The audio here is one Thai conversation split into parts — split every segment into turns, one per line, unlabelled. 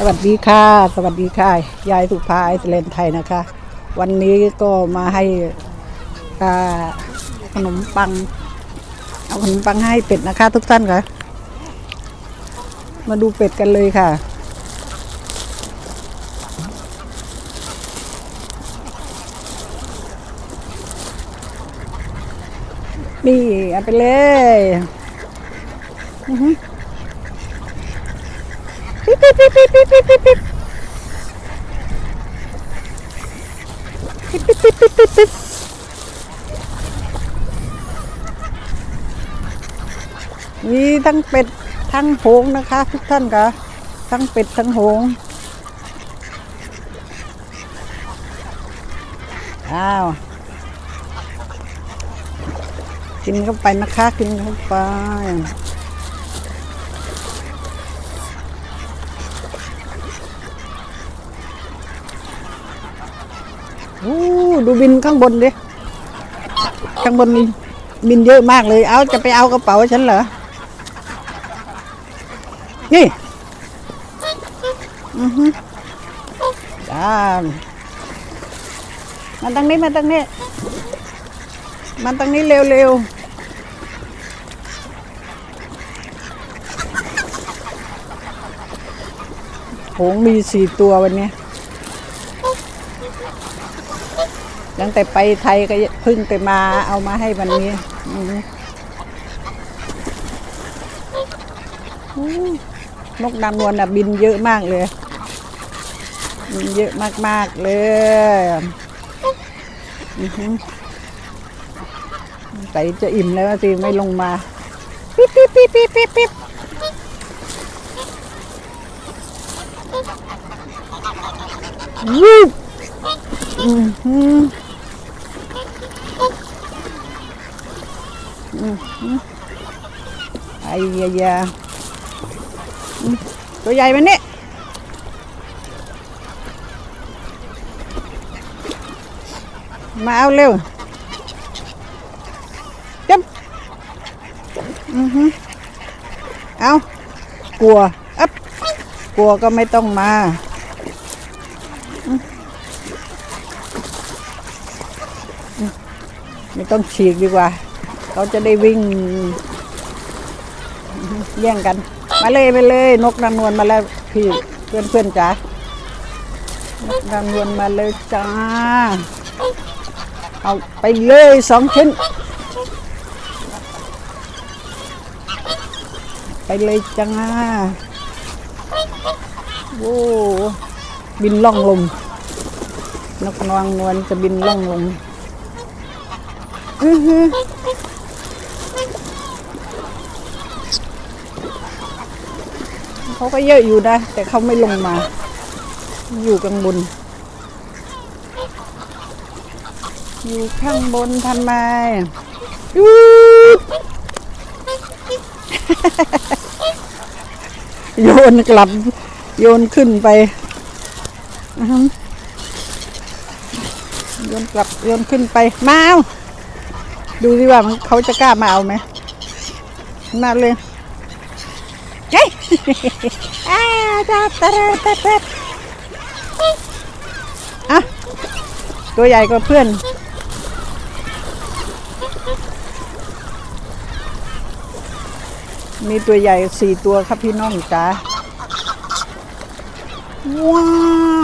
สวัสดีค่ะ สวัสดีค่ะ ยายสุภาไอซ์แลนด์ไทยนะคะ วันนี้ก็มาให้ขนมปัง เอาขนมปังให้เป็ดนะคะ ทุกท่านค่ะ มาดูเป็ดกันเลยค่ะ นี่เอาไปเลย อือ ปิ๊บปิ๊บปิ๊บปิ๊บปิ๊บปิ๊บปิ๊บปิ๊บปิ๊บปิ๊บปิ๊บปิ๊บปิ๊บมีทั้งเป็ดทั้งโหงนะคะ ทุกท่านค่ะทั้งเป็ดทั้งโหงอ้าว กินเข้าไปนะคะ กินเข้าไป อ้ดูบินข้างบนดิข้างบนบินเยอะมากเลย เอาจะไปเอากระเป๋าฉันเหรอ นี่ อือฮึจ้ามาตรงนี้มาตรงนี้มาตรงนี้เร็วๆหงมีสี่ตัววันนี้ย ตั้งแต่ไปไทยก็เพิ่งไปมาเอามาให้วันนี้อืมอู้นกนางนวลน่ะบินเยอะมากเลย บินเยอะมากๆเลยอือหือไก่จะอิ่มแล้วสิไม่ลงมา ปิ๊บปิ๊บปิ๊บปิ๊บปิ๊บปิ๊บวูบอือหือ ไอ้ยายาตัวใหญ่มันนี่มาเอาเร็วจับอือฮึเอากลัวอับกลัวก็ไม่ต้องมาไม่ต้องฉีกดีกว่า เขาจะได้วิ่ง แย่งกัน มาเลยไปเลย นกนางนวลมาแล้วพี่เพื่อนเพื่อนๆจ๋านกนางนวลมาเลยจ้า เอาไปเลยสองชิ้น ไปเลยจ้าโว้บินล่องลมนกนางนวลจะบินล่องลมอือฮึ เขาก็เยอะอยู่นะ แต่เขาไม่ลงมา อยู่ข้างบน อยู่ข้างบนทำไมยูโยนกลับ โยนขึ้นไปโยนกลับโยนขึ้นไป มาเอาดูสิว่าเขาจะกล้ามาเอาไหมมาเลย เฮ้ยอ้าวจ้าตะเรตะเตะอะตัวใหญ่กว่าเพื่อน มีตัวใหญ่สี่ตัวครับพี่น้องจ๋าว้า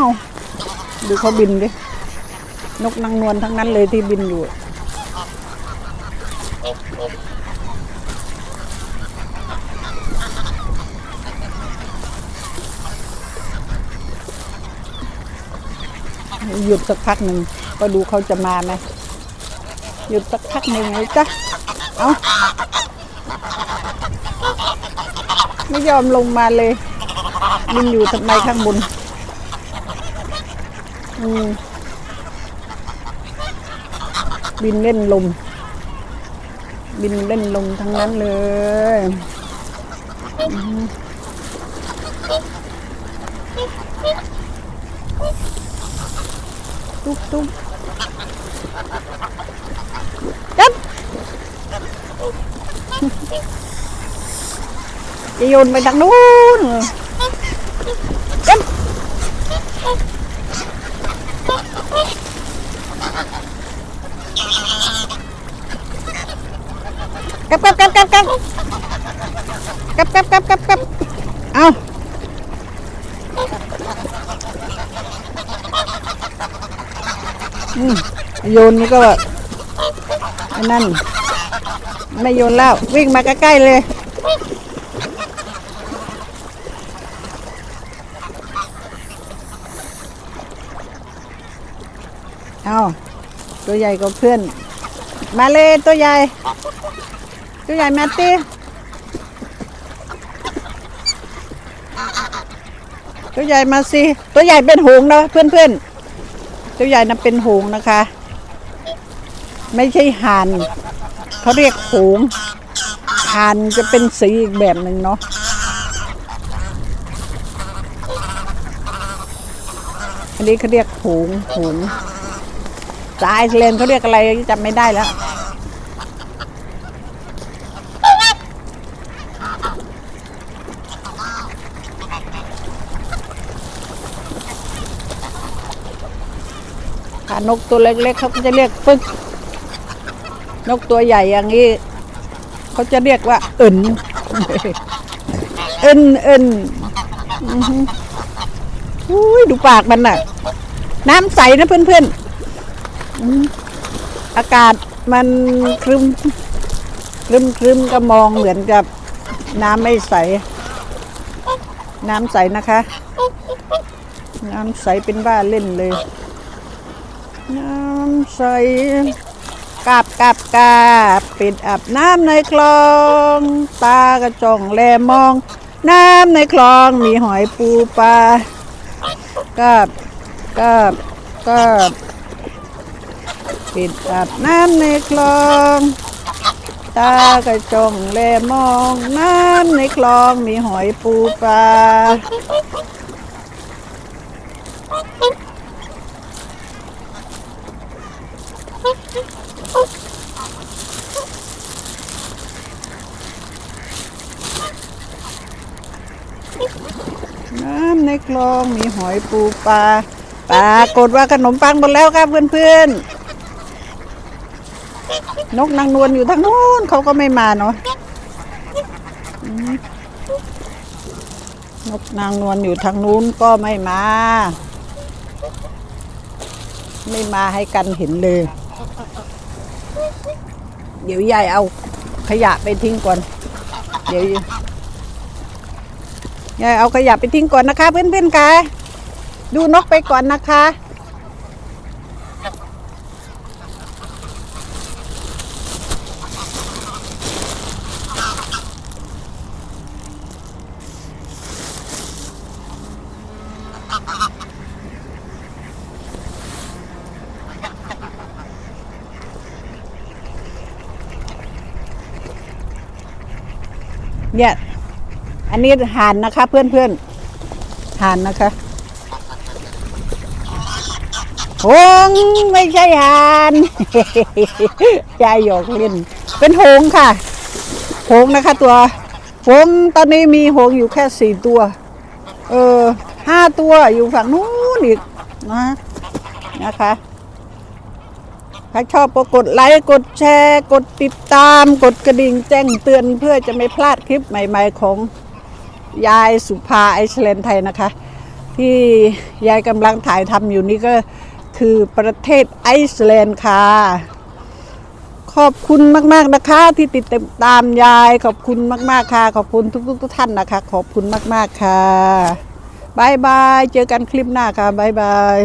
วดูเขาบินดิ นกนางนวลทั้งนั้นเลยที่บินอยู่ หยุดสักพักหนึ่งก็ดูเขาจะมาไหมหยุดสักพักหนึ่งเลยจ้ะเอาไม่ยอมลงมาเลยบินอยู่ทำไมข้างบนอืมบินเล่นลม บินเล่นลมทั้งนั้นเลยอืม ตุ๊บตุ๊บดับจะโยนไปทางนู้นดับกับกับกับกับกับกับกับกับกับ โยนนี่ก็อันนั่น ไม่โยนแล้ว วิ่งมาใกล้ๆเลย เอาตัวใหญ่กว่าเพื่อน มาเลยตัวใหญ่ ตัวใหญ่มาตีตัวใหญ่มาสิ ตัวใหญ่เป็นหงส์นะเพื่อนๆ จ้าใหญ่นะเป็นหงนะคะ ไม่ใช่หันเขาเรียกหงหันจะเป็นสีอีกแบบหนึ่งเนาะอันนี้เขาเรียกหงหงส์สายเลนเขาเรียกอะไรจำไม่ได้แล้ว ถ้านกตัวเล็กๆเขาก็จะเรียกปึกนกตัวใหญ่อย่างนี้เขาจะเรียกว่าอึนอึนอึนอุ้ยดูปากมันน่ะ น้ำใสนะเพื่อนๆอืมอากาศมันครึมครึมครึมก็มองเหมือนกับน้ำไม่ใส น้ำใสนะคะ น้ำใสเป็นบ้าเล่นเลย น้ำใสกาบกาบกาบปิดอาบน้ำในคลอง ตากระจ่องแลมอง น้ำในคลองมีหอยปูปลากาบกาบกาบปิดอาบน้ำในคลอง ตากระจงแลมอง น้ำในคลองมีหอยปูปลา น้ำในคลองมีหอยปูปลาปรากฏว่าขนมปังหมดแล้วครับเพื่อนๆ นกนางนวลอยู่ทางโน้นเขาก็ไม่มาเนาะนกนางนวลอยู่ทางนู้นก็ไม่มา ไม่มาให้กันเห็นเลย เดี๋ยวยายเอาขยะไปทิ้งก่อน เดี๋ยวยายเอาขยะไปทิ้งก่อนนะคะ เพื่อนๆค่ะดูนกไปก่อนนะคะ เนี่ย อันนี้ห่านนะคะ เพื่อนๆห่านนะคะหงไม่ใช่ห่านยายหยอกเล่น เป็นหงค่ะหงนะคะ ตัวหงตอนนี้มีหงอยู่แค่สี่ตัว เออห้าตัวอยู่ฝั่งนู้นอีกนะนะคะ ถ้าชอบก็กดไลค์กดแชร์ กดติดตาม กดกระดิ่งแจ้งเตือนเพื่อจะไม่พลาดคลิปใหม่ ๆ ของยายสุภาไอซ์แลนด์ไทยนะคะ ที่ยายกำลังถ่ายทำอยู่นี่ก็คือประเทศไอซ์แลนด์ค่ะ ขอบคุณมากๆนะคะ ที่ติดตามยายขอบคุณมาก ๆค่ะ ขอบคุณทุกๆทุกท่านนะคะ ขอบคุณมาก ๆค่ะบายบาย เจอกันคลิปหน้าค่ะบายบาย